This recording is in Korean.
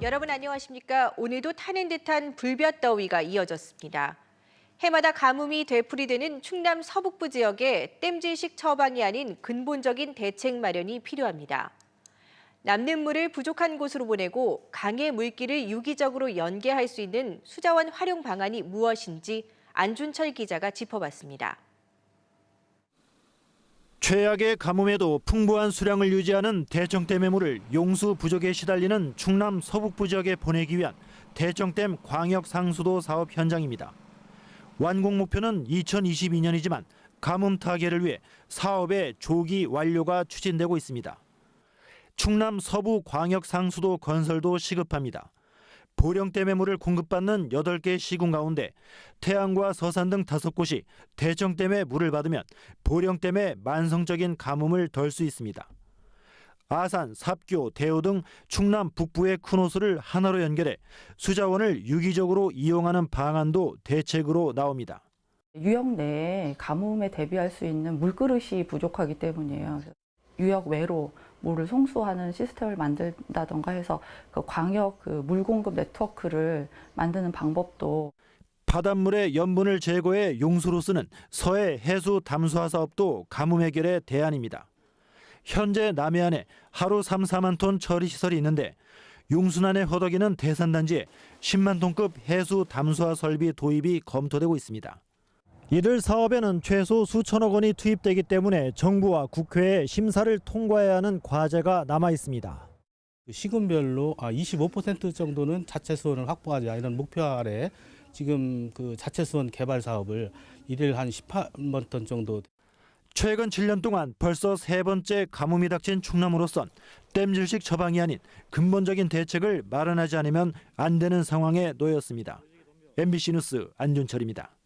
여러분 안녕하십니까? 오늘도 타는 듯한 불볕더위가 이어졌습니다. 해마다 가뭄이 되풀이되는 충남 서북부 지역에 땜질식 처방이 아닌 근본적인 대책 마련이 필요합니다. 남는 물을 부족한 곳으로 보내고 강의 물기를 유기적으로 연계할 수 있는 수자원 활용 방안이 무엇인지 안준철 기자가 짚어봤습니다. 최악의 가뭄에도 풍부한 수량을 유지하는 대청댐의 물을 용수 부족에 시달리는 충남 서북부 지역에 보내기 위한 대청댐 광역 상수도 사업 현장입니다. 완공 목표는 2022년이지만 가뭄 타개를 위해 사업의 조기 완료가 추진되고 있습니다. 충남 서부 광역 상수도 건설도 시급합니다. 보령댐의 물을 공급받는 8개 시군 가운데 태안과 서산 등 5곳이 대청댐의 물을 받으면 보령댐의 만성적인 가뭄을 덜 수 있습니다. 아산, 삽교, 대호 등 충남 북부의 큰 호수를 하나로 연결해 수자원을 유기적으로 이용하는 방안도 대책으로 나옵니다. 유역 내에 가뭄에 대비할 수 있는 물그릇이 부족하기 때문이에요. 유역 외로 물을 송수하는 시스템을 만든다던가 해서 그 광역 그 물 공급 네트워크를 만드는 방법도 바닷물의 염분을 제거해 용수로 쓰는 서해 해수 담수화 사업도 가뭄 해결의 대안입니다. 현재 남해안에 하루 3, 4만 톤 처리 시설이 있는데 용순안에 허덕이는 대산단지에 10만 톤급 해수 담수화 설비 도입이 검토되고 있습니다. 이들 사업에는 최소 수천억 원이 투입되기 때문에 정부와 국회에 심사를 통과해야 하는 과제가 남아 있습니다. 그 시군별로 아, 25% 정도는 자체 수원을 확보하자 이런 목표 아래 지금 그 자체 수원 개발 사업을 일일 한 18만 톤 정도 최근 7년 동안 벌써 세 번째 가뭄이 닥친 충남으로선 땜질식 처방이 아닌 근본적인 대책을 마련하지 않으면 안 되는 상황에 놓였습니다. MBC 뉴스 안준철입니다.